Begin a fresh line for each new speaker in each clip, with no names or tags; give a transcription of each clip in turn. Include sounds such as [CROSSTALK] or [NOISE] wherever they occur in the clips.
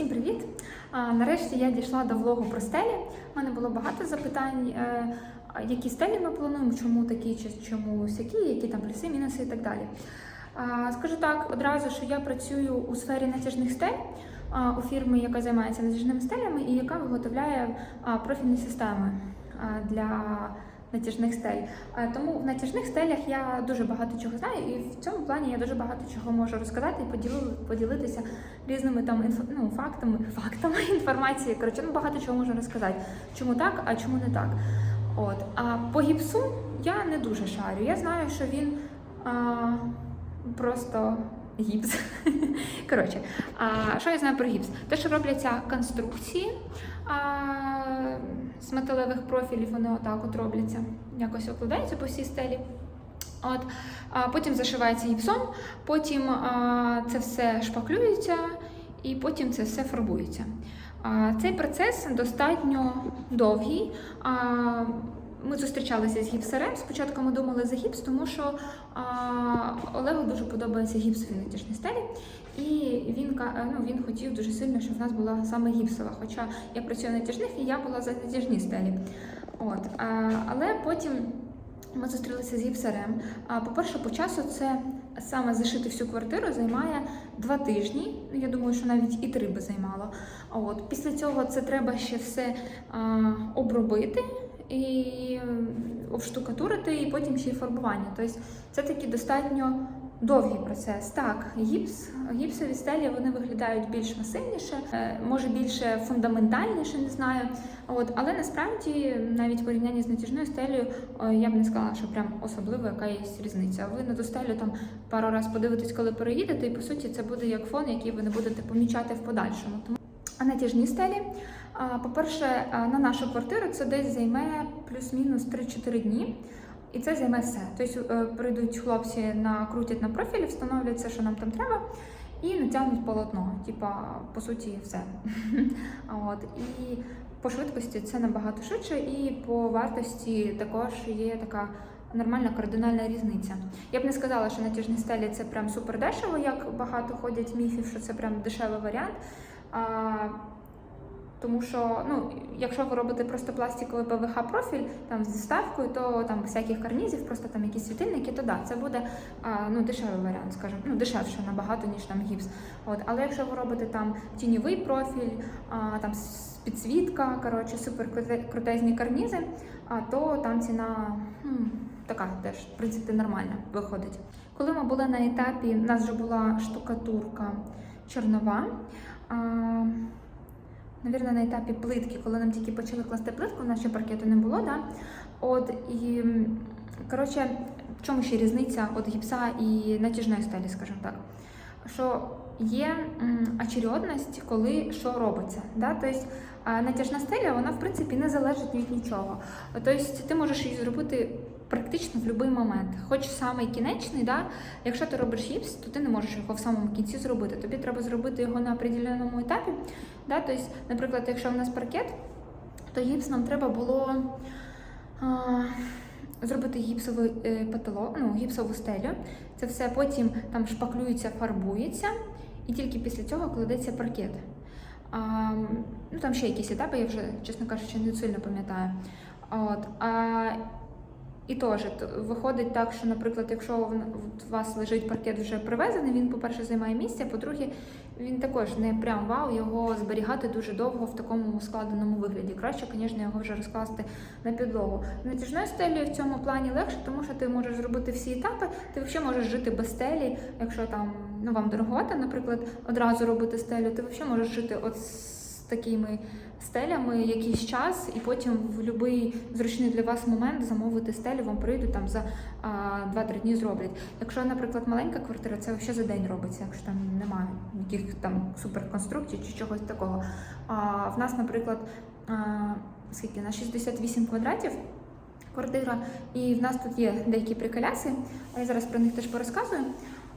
Всім привіт! Нарешті я дійшла до влогу про стелі. У мене було багато запитань, е, які стелі ми плануємо, чому такі, чи чому сякі, які там плюси, мінуси і так далі. Скажу так одразу, що я працюю у сфері натяжних стель у фірмі, яка займається натяжними стелями і яка виготовляє профільні системи для натяжних стель. Тому в натяжних стелях я дуже багато чого знаю, і в цьому плані я дуже багато чого можу розказати і поділи- поділитися різними там інфо, ну, фактами, фактами [LAUGHS] інформації. Коротше, ну багато чого можу розказати. Чому так, а чому не так. От. А по гіпсу я не дуже шарю. Я знаю, що він а, просто гіпс. [LAUGHS] Коротше, а що я знаю про гіпс? Те, що робляться конструкції а, з металевих профілів, вони отак от робляться, якось окладаються по всій стелі. От, а потім зашивається гіпсом, потім а, це все шпаклюється і потім це все фарбується. А, цей процес достатньо довгий. А, ми зустрічалися з гіпсарем. Спочатку ми думали за гіпс, тому що а, Олегу дуже подобається гіпсові натяжні стелі, і він, ну, він хотів дуже сильно, щоб в нас була саме гіпсова. Хоча я працюю на натяжних і я була за натяжні стелі. От, а, але потім ми зустрілися з гіпсарем. А, По-перше, по часу це саме зашити всю квартиру займає два тижні. Я думаю, що навіть і три би займало. От після цього це треба ще все а, обробити і обштукатурити, і потім ще й фарбування. Тобто це такий достатньо довгий процес. Так, гіпс, гіпсові стелі вони виглядають більш масивніше, е, може більше фундаментальніше, не знаю. От, але насправді навіть в порівнянні з натяжною стелею е, я б не сказала, що прям особливо яка є різниця. Ви на ту стелю там пару разів подивитесь, коли переїдете, і по суті це буде як фон, який ви не будете помічати в подальшому. Тому а натяжні стелі, по-перше, на нашу квартиру це десь займе плюс-мінус 3-4 дні. І це займе все. Тобто е, прийдуть хлопці, накрутять на профілі, встановлюють все, що нам там треба, і натягнуть полотно. Типа, по суті, все. [LAUGHS] От. І по швидкості це набагато швидше, і по вартості також є така нормальна кардинальна різниця. Я б не сказала, що натяжні стелі це прям супер дешево, як багато ходять міфів, що це прям дешевий варіант. Тому що, ну, якщо ви робите просто пластиковий ПВХ профіль там з доставкою, то там всяких карнізів, просто там якісь світильники, то да, це буде а, ну, дешевий варіант, скажімо, ну, дешевше набагато, ніж там гіпс. От, але якщо ви робите там тіньовий профіль, а, там підсвітка, коротше, супер круте- крутезні карнізи, а, то там ціна хм, така теж, в принципі, нормальна виходить. Коли ми були на етапі, у нас вже була штукатурка чорнова. А, Навірно, на етапі плитки, коли нам тільки почали класти плитку, у нас ще паркету не було, да? От і коротше, в чому ще різниця від гіпса і натяжної стелі, скажімо так. Що є очередність, коли що робиться. Да? Тобто натяжна стеля, вона в принципі не залежить від нічого. Тобто ти можеш її зробити практично в будь-який момент. Хоч самий кінечний, да? якщо ти робиш гіпс, то ти не можеш його в самому кінці зробити. Тобі треба зробити його на определеному етапі. Да? Тобто, наприклад, якщо в нас паркет, то гіпс нам треба було а, зробити гіпсовий е, потолок, ну, гіпсову стелю. Це все потім там шпаклюється, фарбується, і тільки після цього кладеться паркет. А, ну, там ще якісь етапи, я вже, чесно кажучи, не сильно пам'ятаю. От, а, і теж виходить так, що, наприклад, якщо в- вас лежить паркет вже привезений, він, по-перше, займає місце, по-друге, він також не прям вау, його зберігати дуже довго в такому складеному вигляді. Краще, звісно, його вже розкласти на підлогу. Натяжною стелею в цьому плані легше, тому що ти можеш зробити всі етапи. Ти взагалі можеш жити без стелі, якщо там ну вам дороговато, наприклад, одразу робити стелю, ти взагалі можеш жити от з такими стелями якийсь час, і потім в будь-який зручний для вас момент замовити стелю, вам прийдуть там за а, 2-3 дні зроблять. Якщо, наприклад, маленька квартира, це ще за день робиться, якщо там немає яких там суперконструкцій чи чогось такого. А в нас, наприклад, а, скільки на 68 квадратів. Квартира, і в нас тут є деякі приколяси, я зараз про них теж порозказую.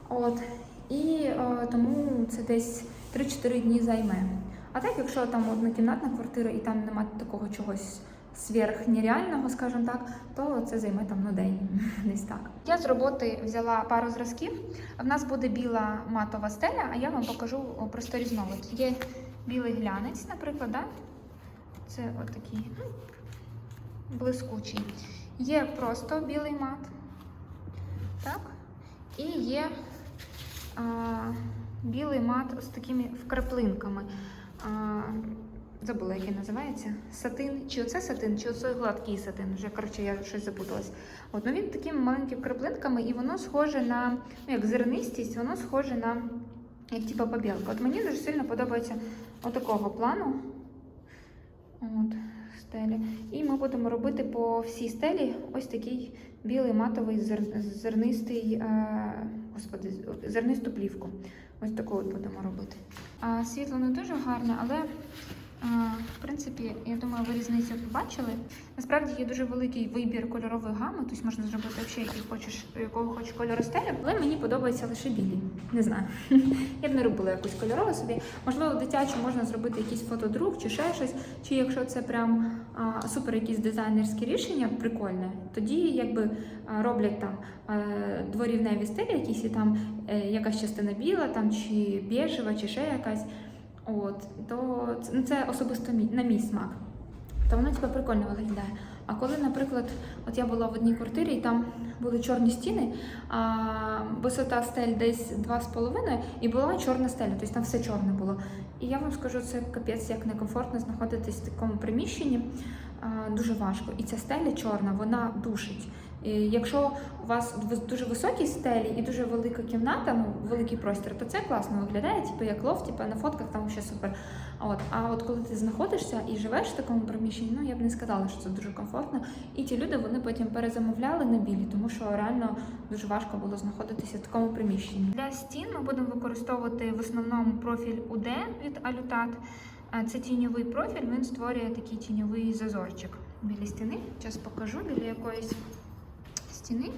От, і е, тому це десь 3-4 дні займе. А так, якщо там однокімнатна квартира і там немає такого чогось сверхнереального, скажімо так, то це займе там ну, день, [LAUGHS] десь так. Я з роботи взяла пару зразків. В нас буде біла матова стеля, а я вам покажу просто різновид. Є білий глянець, наприклад, да? це отакий ну, блискучий. Є просто білий мат. Так? І є а, білий мат з такими вкраплинками. А, забула, як він називається. Сатин. Чи оце сатин, чи оце гладкий сатин. Вже коротше, я щось запуталась. От, ну він такими маленькими краплинками, і воно схоже на, ну як зернистість, воно схоже на як типа побілка. От мені дуже сильно подобається отакого плану. От, стелі. І ми будемо робити по всій стелі ось такий білий матовий зер- зернистий, е, господи, зернисту плівку. Ось таку от будемо робити. А, світло не дуже гарне, але в принципі, я думаю, ви різницю побачили. Насправді є дуже великий вибір кольорової гами, тобто можна зробити взагалі, який хочеш, якого хочеш кольору стелі. Але мені подобається лише білі. Не знаю. [LAUGHS] Я б не робила якусь кольорову собі. Можливо, дитячу можна зробити якийсь фотодрук чи ще щось. Чи якщо це прям а, супер якісь дизайнерські рішення, прикольне, тоді якби роблять там е, дворівневі стилі, якісь і там е, якась частина біла, там чи біжева, чи ще якась. От, то це, ну, це особисто мій, на мій смак. То воно типу, прикольно виглядає. А коли, наприклад, от я була в одній квартирі, і там були чорні стіни, а висота стель десь 2,5 і була чорна стеля, тобто там все чорне було. І я вам скажу, це капець як некомфортно знаходитись в такому приміщенні. А, Дуже важко. І ця стеля чорна, вона душить. І якщо у вас дуже високі стелі і дуже велика кімната, ну великий простір, то це класно виглядає, типу як лофт, типу на фотках там ще супер. От, а от коли ти знаходишся і живеш в такому приміщенні, ну я б не сказала, що це дуже комфортно. І ті люди вони потім перезамовляли на білі, тому що реально дуже важко було знаходитися в такому приміщенні. Для стін ми будемо використовувати в основному профіль UD від Alutat. А Це тіньовий профіль, він створює такий тіньовий зазорчик біля стіни. Зараз покажу біля якоїсь стіни.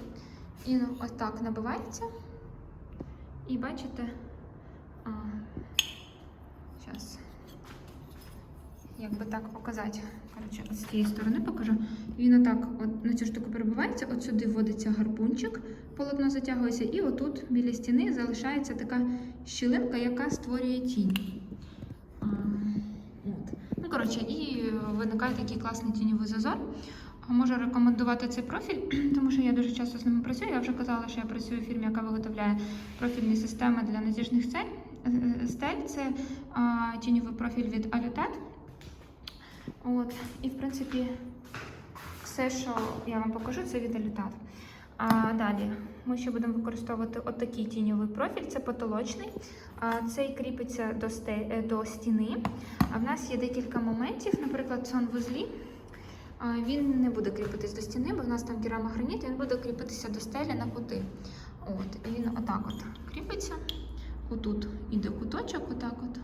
І ну, ось так набивається. І бачите, а, зараз, як би так показати, коротше, з цієї сторони покажу. Він отак от на цю штуку перебувається, от сюди вводиться гарпунчик, полотно затягується, і отут біля стіни залишається така щілинка, яка створює тінь. А, от. Ну, коротше, і виникає такий класний тіньовий зазор. Можу рекомендувати цей профіль, [CLEARS THROAT] тому що я дуже часто з ними працюю. Я вже казала, що я працюю в фірмі, яка виготовляє профільні системи для натяжних стель. Е, стель. Це а, тіньовий профіль від Alutat. От. І, в принципі, все, що я вам покажу, це від Alutat. А далі ми ще будемо використовувати отакий тіньовий профіль, це потолочний. А, цей кріпиться до, сте... е, до стіни. А в нас є декілька моментів, наприклад, в санвузлі. Він не буде кріпитись до стіни, бо в нас там керамограніт, він буде кріпитися до стелі на кути. От, і він отак от кріпиться. Отут іде куточок, отак от.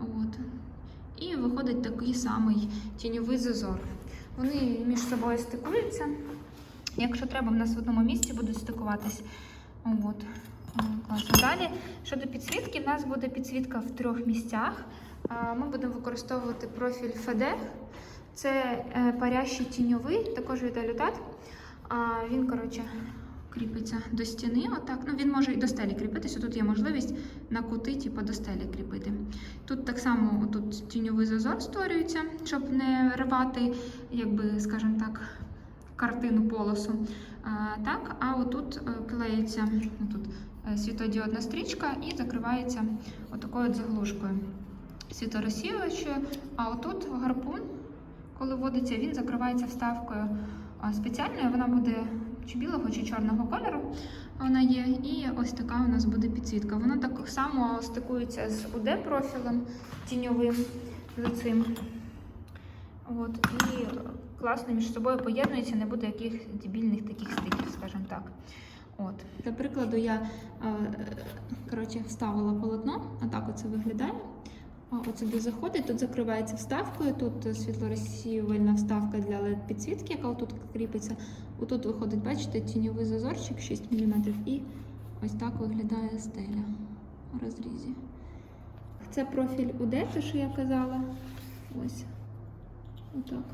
От. І виходить такий самий тіньовий зазор. Вони між собою стикуються. Якщо треба, в нас в одному місці будуть стикуватись. От. Класно. Далі, щодо підсвітки, в нас буде підсвітка в трьох місцях. Ми будемо використовувати профіль FD. Це е, парящий тіньовий, також від Alutat. А, Він, коротше, кріпиться до стіни. Отак. Ну, він може і до стелі кріпитися. Тут є можливість на кути, типу, до стелі кріпити. Тут так само тут тіньовий зазор створюється, щоб не рвати, якби, скажімо так, картину полосу. А, так, а отут е, клеїться тут, е, світодіодна стрічка і закривається отакою от заглушкою світорозсіювачою. А отут гарпун, коли вводиться, він закривається вставкою спеціальною. Вона буде чи білого, чи чорного кольору. Вона є. І ось така у нас буде підсвітка. Вона так само стикується з UD профілем тіньовим з цим. От, і класно між собою поєднується, не буде яких дебільних таких стиків, скажімо так. От. Для прикладу, я е, коротше, вставила полотно, а так оце виглядає. От сюди заходить, тут закривається вставкою, тут світлорозсіювальна вставка для підсвітки, яка тут кріпиться. Отут виходить, бачите, тіньовий зазорчик 6 мм, і ось так виглядає стеля у розрізі. Це профіль UD, те, що я казала. Ось. Отак.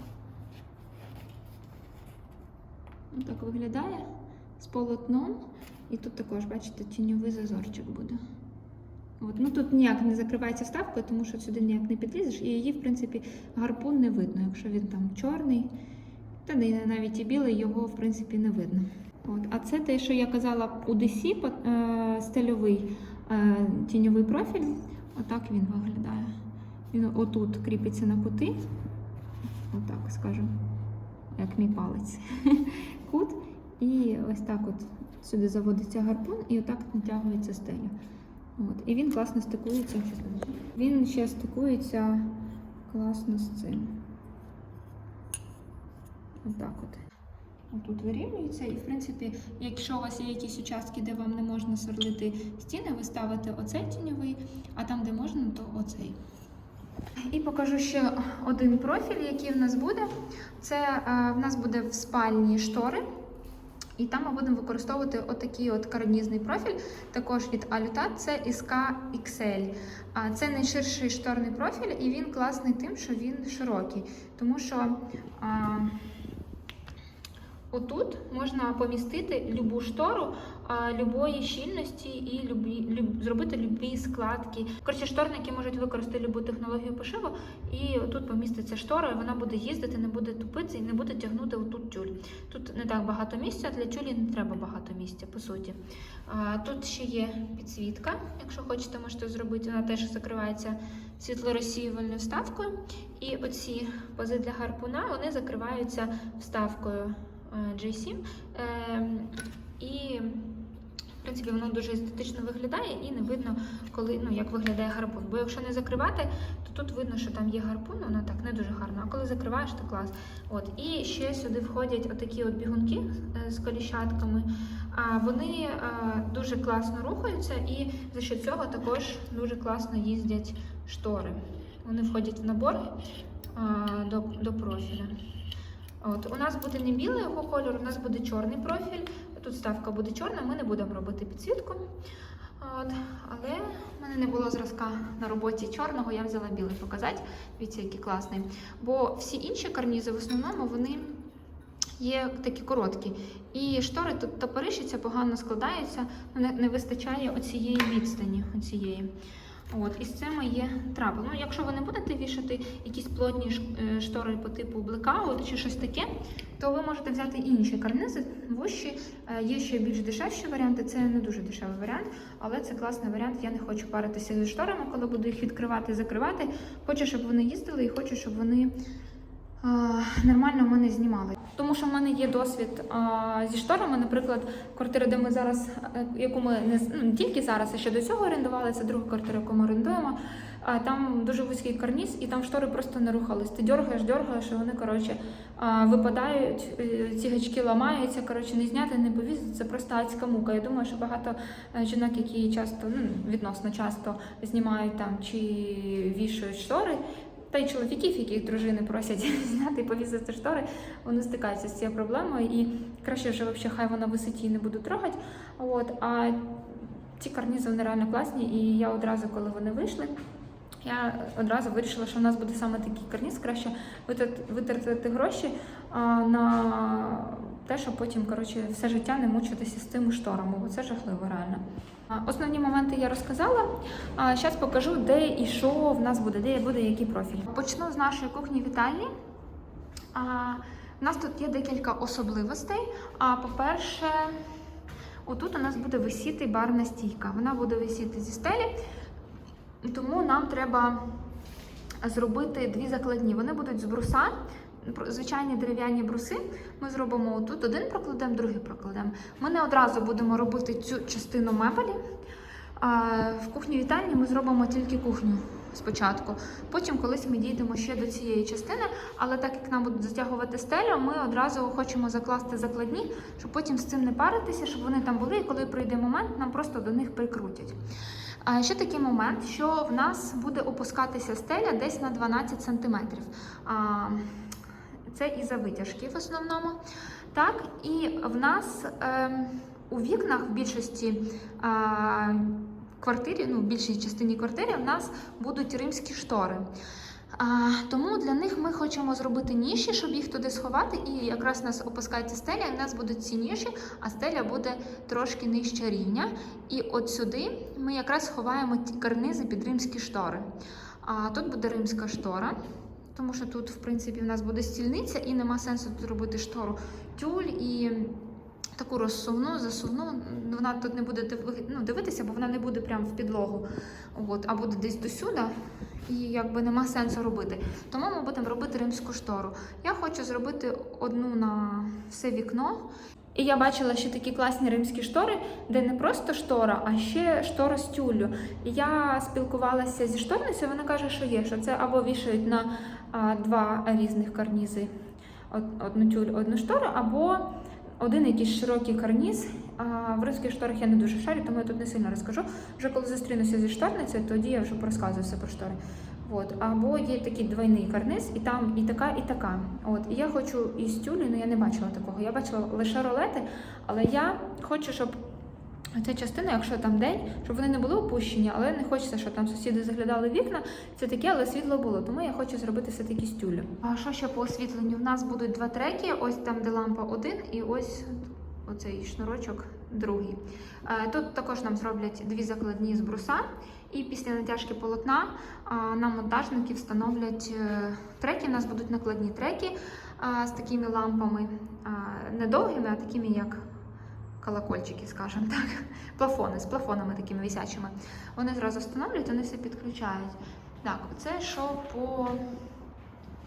Так виглядає з полотном. І тут також, бачите, тіньовий зазорчик буде. От. Ну тут ніяк не закривається вставкою, тому що сюди ніяк не підлізеш, і її, в принципі, гарпун не видно. Якщо він там чорний, та навіть і білий, його в принципі не видно. От. А це те, що я казала у DC, е, стильовий е, тіньовий профіль. Отак він виглядає. Він отут кріпиться на кути. Отак скажу, як мій палець. [LAUGHS] Кут. І ось так от сюди заводиться гарпун і отак натягується стеля. От. І він класно стикується. Він ще стикується класно з цим. Отак от. Отут вирівнюється, і в принципі, якщо у вас є якісь участки, де вам не можна сверлити стіни, ви ставите оцей тіньовий, а там, де можна, то оцей. І покажу ще один профіль, який в нас буде. Це е, в нас буде в спальні штори. І там ми будемо використовувати отакий от карнізний профіль, також від Alutat, це SK XL. Це найширший шторний профіль, і він класний тим, що він широкий. Тому що отут можна помістити любу штору а, любої щільності і любі, люб, зробити любі складки. Коротше, шторники можуть використати любу технологію пошиву, і тут поміститься штора, і вона буде їздити, не буде тупитися і не буде тягнути отут тюль. Тут не так багато місця, для тюлі не треба багато місця, по суті. Тут ще є підсвітка. Якщо хочете, можете зробити, вона теж закривається світлорозсіювальною вставкою. І оці пази для гарпуна вони закриваються вставкою J7. Ем, І в принципі, воно дуже естетично виглядає і не видно, коли ну як виглядає гарпун. Бо якщо не закривати, то тут видно, що там є гарпун, воно так не дуже гарно. А коли закриваєш, то клас. От і ще сюди входять отакі от бігунки е, з коліщатками. А вони е, дуже класно рухаються, і за що цього також дуже класно їздять штори. Вони входять в набор е, до, до профіля. От, у нас буде не білий його кольор, у нас буде чорний профіль. Тут ставка буде чорна, ми не будемо робити підсвітку. От, але в мене не було зразка на роботі чорного, я взяла білий показати. Дивіться, який класний. Бо всі інші карнізи в основному вони є такі короткі. І штори тут топоришаться, погано складаються, не, не вистачає оцієї відстані. Оцієї. От, і з цим є трабл. Ну, якщо ви не будете вішати якісь плотні е, штори по типу блекаут чи щось таке, то ви можете взяти інші карнизи, вущі. Е, Є ще більш дешевші варіанти. Це не дуже дешевий варіант, але це класний варіант. Я не хочу паритися зі шторами, коли буду їх відкривати і закривати. Хочу, щоб вони їздили, і хочу, щоб вони а, нормально в мене знімали. Тому що в мене є досвід а, зі шторами. Наприклад, квартира, де ми зараз, е, яку ми не, ну, тільки зараз, а ще до цього орендували, це друга квартира, яку ми орендуємо. А, там дуже вузький карніз, і там штори просто не рухались. Ти дергаєш, дергаєш, і вони коротше випадають, е, ці гачки ламаються. Коротше, не зняти, не повісити. Це просто адська мука. Я думаю, що багато е, жінок, які часто ну відносно часто знімають там чи вішають штори. Та й чоловіків, яких дружини просять [LAUGHS] зняти і повісити штори, вони стикаються з цією проблемою. І краще вже взагалі хай вона висить і не буду трогати. От, а ці карнізи вони реально класні, і я одразу, коли вони вийшли, я одразу вирішила, що в нас буде саме такий карніз. Краще витрат- витратити гроші а, на те, щоб потім коротше, все життя не мучитися з цими шторами, бо це жахливо реально. Основні моменти я розказала. Зараз покажу, де і що в нас буде, де буде який профіль. Почну з нашої кухні вітальні. У нас тут є декілька особливостей. А по-перше, отут у нас буде висіти барна стійка. Вона буде висіти зі стелі, тому нам треба зробити дві закладні. Вони будуть з бруса. Звичайні дерев'яні бруси. Ми зробимо тут один прокладемо, другий прокладемо. Ми не одразу будемо робити цю частину мебелі. В кухні вітальні ми зробимо тільки кухню спочатку. Потім колись ми дійдемо ще до цієї частини, але так як нам будуть затягувати стелю, ми одразу хочемо закласти закладні, щоб потім з цим не паритися, щоб вони там були, і коли прийде момент, нам просто до них прикрутять. Ще такий момент, що в нас буде опускатися стеля десь на 12 см. Це із-за витяжки в основному. Так, і в нас ем, у вікнах в більшості а, квартирі, ну, в більшій частині квартири в нас будуть римські штори. А, тому для них ми хочемо зробити ніші, щоб їх туди сховати. І якраз у нас опускається стеля, і в нас будуть ці ніші, а стеля буде трошки нижче рівня. І от сюди ми якраз сховаємо ті карнизи під римські штори. А тут буде римська штора. Тому що тут, в принципі, в нас буде стільниця, і нема сенсу тут робити штору тюль і таку розсувну, засувну. Вона тут не буде ну, дивитися, бо вона не буде прямо в підлогу. От, а буде десь досюди. І якби нема сенсу робити. Тому ми будемо робити римську штору. Я хочу зробити одну на все вікно. І я бачила ще такі класні римські штори, де не просто штора, а ще штора з тюллю. Я спілкувалася зі шторницею, вона каже, що є, що це або вішають на а, два різних карнізи одну тюль, одну штору, або один якийсь широкий карніз. А в римських шторах я не дуже шарю, тому я тут не сильно розкажу. Вже коли зустрінуся зі шторницею, тоді я вже порозказую все про штори. От. Або є такий двойний карниз, і там і така, і така. От. І я хочу із тюлі, але я не бачила такого. Я бачила лише ролети, але я хочу, щоб ця частина, якщо там день, щоб вони не були опущені, але не хочеться, щоб там сусіди заглядали вікна. Це таке, але світло було. Тому я хочу зробити все таки з тюлю. А що ще по освітленню? В нас будуть два треки: ось там, де лампа один, і ось оцей шнурочок другий. Е, Тут також нам зроблять дві закладні з бруса, і після натяжки полотна а, нам монтажники встановлять е, треки. У нас будуть накладні треки з такими лампами, не довгими, а такими, як колокольчики, скажімо так. [LAUGHS] Плафони з плафонами такими висячими. Вони зразу встановлюють, вони все підключають. Так, це що по,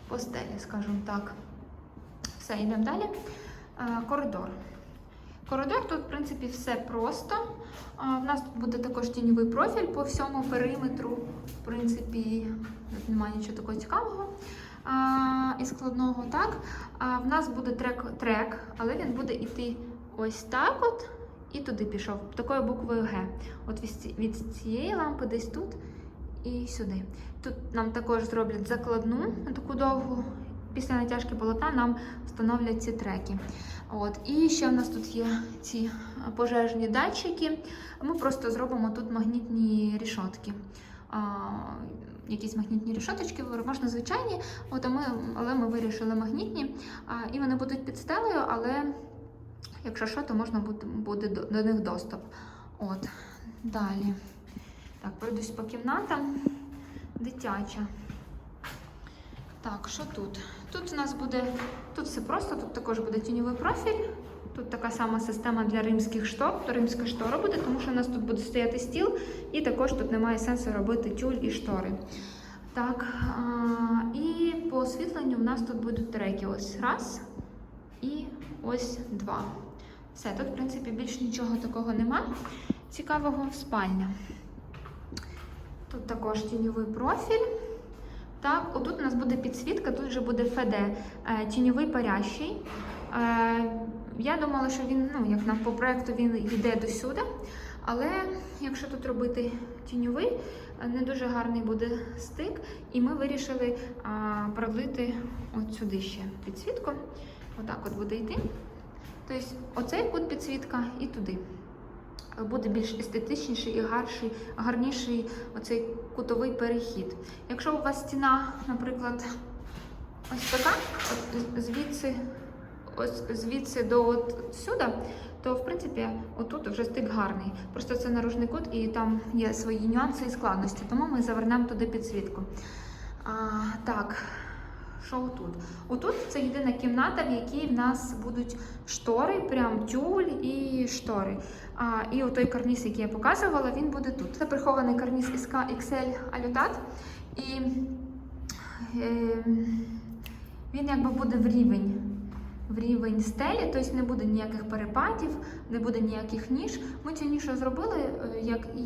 по стелі, скажімо так. Все, йдемо далі. Коридор. Коридор тут, в принципі, все просто. В нас тут буде також тіньовий профіль по всьому периметру. В принципі, немає нічого такого цікавого і складного. Так, в нас буде трек, трек, але він буде йти ось так от і туди пішов, такою буквою Г. От від цієї лампи десь тут і сюди. Тут нам також зроблять закладну, таку довгу. Після натяжки полотна нам встановлять ці треки. От. І ще в нас тут є ці пожежні датчики. Ми просто зробимо тут магнітні рішотки. А, якісь магнітні рішоточки, можна звичайні, от, а ми, але ми вирішили магнітні. А, і вони будуть під стелею, але якщо що, то можна буде, до них доступ. От. Далі. Так, пройдусь по кімнатам. Дитяча. Так, що тут? Тут у нас буде, тут все просто, тут також буде тіньовий профіль. Тут така сама система для римських штор, то римська штора буде, тому що у нас тут буде стояти стіл, і також тут немає сенсу робити тюль і штори. Так, а, і по освітленню в нас тут будуть треки. Ось раз і ось два. Все, тут, в принципі, більш нічого такого нема. Цікавого спальня. Тут також тіньовий профіль. Так, отут у нас буде підсвітка, тут вже буде ФД, е, тіньовий парящий. Е, я думала, що він, ну, як нам по проекту, він йде до сюди. Але якщо тут робити тіньовий, не дуже гарний буде стик. І ми вирішили а, продлити от сюди ще підсвітку. Отак от буде йти. Тобто оцей кут підсвітка і туди. Буде більш естетичніший і гарший, гарніший оцей кутовий перехід. Якщо у вас стіна, наприклад, ось така, от звідси, ось звідси до от сюди, то в принципі отут вже стик гарний. Просто це наружний кут і там є свої нюанси і складності, тому ми завернемо туди підсвітку. А, так, що отут? Отут це єдина кімната, в якій в нас будуть штори, прям тюль і штори. А, і отой карніз, який я показувала, він буде тут. Це прихований карніз із XL Allutat. І е, він якби буде в рівень. В рівень стелі, тобто не буде ніяких перепадів, не буде ніяких ніж. Ми цю нішу зробили, е, як і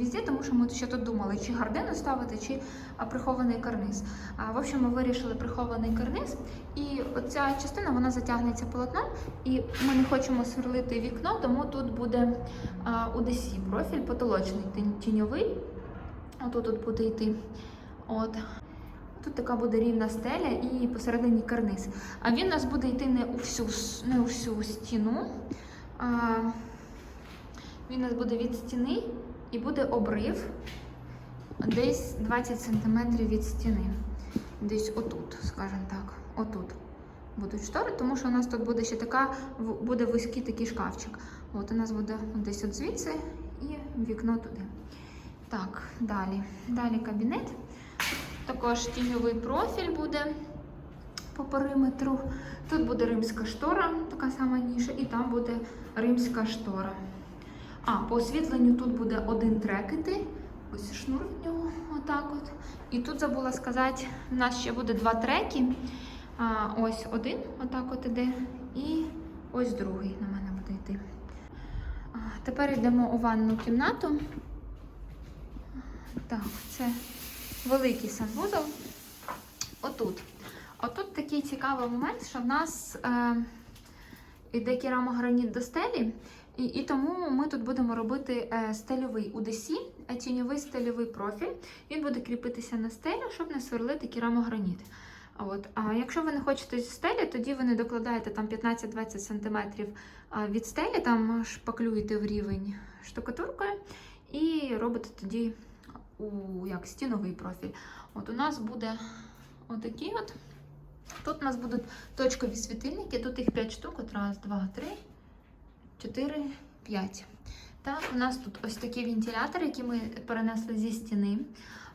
везде, тому що ми ще тут думали, чи гардину ставити, чи прихований карниз. А, в общем, ми вирішили прихований карниз, і оця частина вона затягнеться полотном, і ми не хочемо сверлити вікно, тому тут буде а, UDC профіль потолочний тіньовий. Отут тут буде йти. От. Тут така буде рівна стеля і посередині карниз. А він у нас буде йти не у всю, не у всю стіну. А, він у нас буде від стіни і буде обрив десь 20 см від стіни. десь отут, скажімо так, отут будуть штори, тому що у нас тут буде ще така, буде вузький такий шкафчик. От у нас буде десь от звідси і вікно туди. Так, далі. Далі кабінет. Також тіньовий профіль буде по периметру. Тут буде римська штора, така сама ніша, і там буде римська штора. А, по освітленню тут буде один трек іти. Ось шнур від нього, отак от. І тут забула сказати, у нас ще буде два треки. А, ось один, отак от іде, і ось другий на мене буде йти. А, тепер йдемо у ванну кімнату. Так, це великий санвузол. Отут. Отут такий цікавий момент, що в нас е, іде керамограніт до стелі, і, і тому ми тут будемо робити е, стельовий УДС, е, тіньовий стельовий профіль. Він буде кріпитися на стелю, щоб не сверлити керамограніт. От. А якщо ви не хочете стелі, тоді ви не докладаєте там 15-20 см від стелі, там шпаклюєте в рівень штукатуркою і робите тоді у як стіновий профіль. От у нас буде отакий от. Тут у нас будуть точкові світильники, тут їх 5 штук. От раз, два, три, чотири, п'ять. Так, у нас тут ось такі вентилятори, які ми перенесли зі стіни.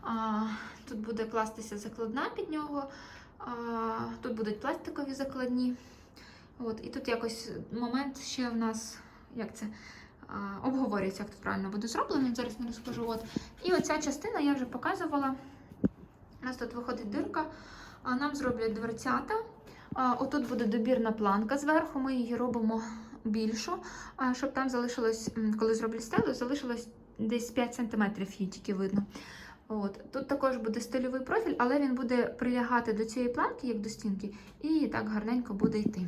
А, тут буде кластися закладна під нього. А, тут будуть пластикові закладні. От, і тут якось момент ще в нас, як це, а, обговорюється, як тут правильно буде зроблено. Зараз не розкажу. От. І оця частина я вже показувала. У нас тут виходить дирка, а нам зроблять дверцята. А, Отут буде добірна планка зверху, ми її робимо більшу, щоб там залишилось, коли зроблю стелу, залишилось десь 5 см її тільки видно. От. Тут також буде стильовий профіль, але він буде прилягати до цієї планки, як до стінки, і так гарненько буде йти.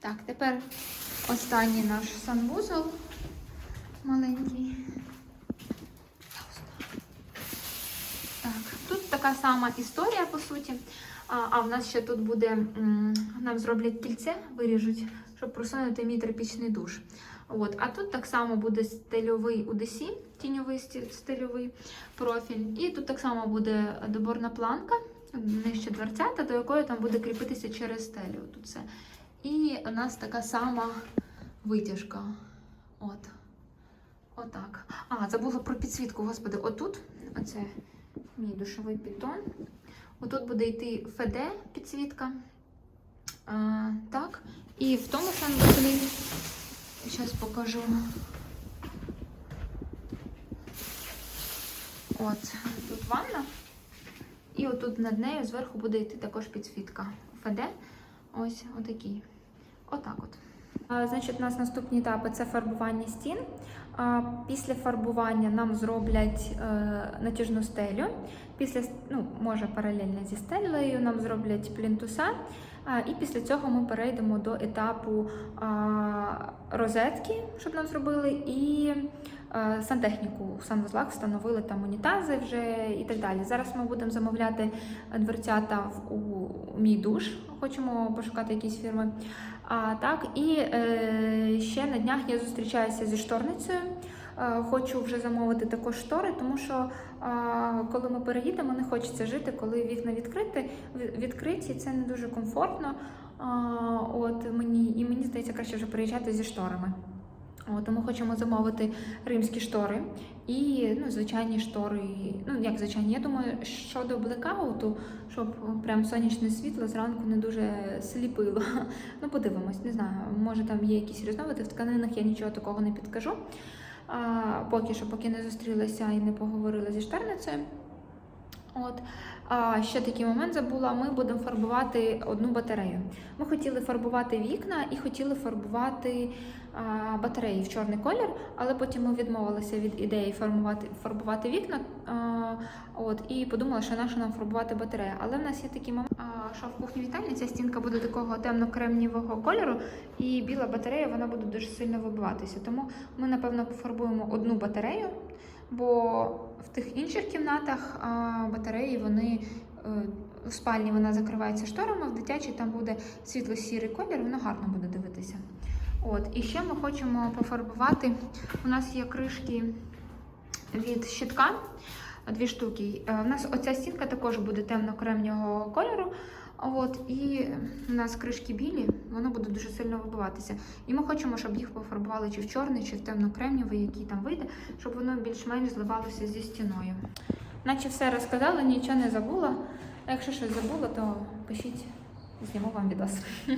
Так, тепер останній наш санвузол маленький. Так, тут така сама історія, по суті. А, в нас ще тут буде, нам зроблять кільце, виріжуть, щоб просунути мій тропічний душ. От. А тут так само буде стильовий УДС, тіньовий стильовий профіль. І тут так само буде доборна планка, нижче дверцята, до якої там буде кріпитися через стелю. Тут все. І у нас така сама витяжка. От. Отак. А, забула про підсвітку, господи, отут. Оце мій душовий піддон. Отут буде йти ФД підсвітка. А, так. І в тому санвузлі, зараз покажу. От, тут ванна. І отут над нею зверху буде йти також підсвітка. ФД. Ось отакий. Отак от. Значить, у нас наступні етапи це фарбування стін. Після фарбування нам зроблять е, натяжну стелю. Після, ну, може паралельно зі стелею, нам зроблять плінтуса. І після цього ми перейдемо до етапу розетки, щоб нам зробили, і е, сантехніку в санвузлах встановили там унітази вже і так далі. Зараз ми будемо замовляти дверцята у мій душ. Хочемо пошукати якісь фірми. А, так, і е, ще на днях я зустрічаюся зі шторницею. Е, Хочу вже замовити також штори, тому що е, коли ми переїдемо, не хочеться жити, коли вікна відкриті, відкриті, це не дуже комфортно. Е, От мені і мені здається, краще вже переїжджати зі шторами. Тому хочемо замовити римські штори і ну, звичайні штори. Ну, як звичайні, я думаю, щодо блекауту, щоб прям сонячне світло зранку не дуже сліпило. [LAUGHS] Ну, подивимось, не знаю, може там є якісь різновиди. В тканинах я нічого такого не підкажу. А, поки що, поки не зустрілася і не поговорила зі штерницею. От. А ще такий момент забула: ми будемо фарбувати одну батарею. Ми хотіли фарбувати вікна і хотіли фарбувати а, батареї в чорний колір, але потім ми відмовилися від ідеї фарбувати, фарбувати вікна. А, от, і подумали, що нащо нам фарбувати батарею. Але в нас є такий момент, а, що в кухні вітальні ця стінка буде такого темно-кремнівого кольору, і біла батарея вона буде дуже сильно вибиватися. Тому ми, напевно, пофарбуємо одну батарею. Бо в тих інших кімнатах батареї вони е, в спальні вона закривається шторами, в дитячій там буде світло-сірий колір, воно гарно буде дивитися. От, і ще ми хочемо пофарбувати. У нас є кришки від щитка. дві штуки. Е, У нас оця стінка також буде темно-кремнього кольору. От, і у нас кришки білі, воно буде дуже сильно вибиватися. І ми хочемо, щоб їх пофарбували чи в чорний, чи в темно-кремнівий, який там вийде, щоб воно більш-менш зливалося зі стіною. Наче все розказала, нічого не забула. Якщо щось забула, то пишіть, зніму вам відос. [LAUGHS]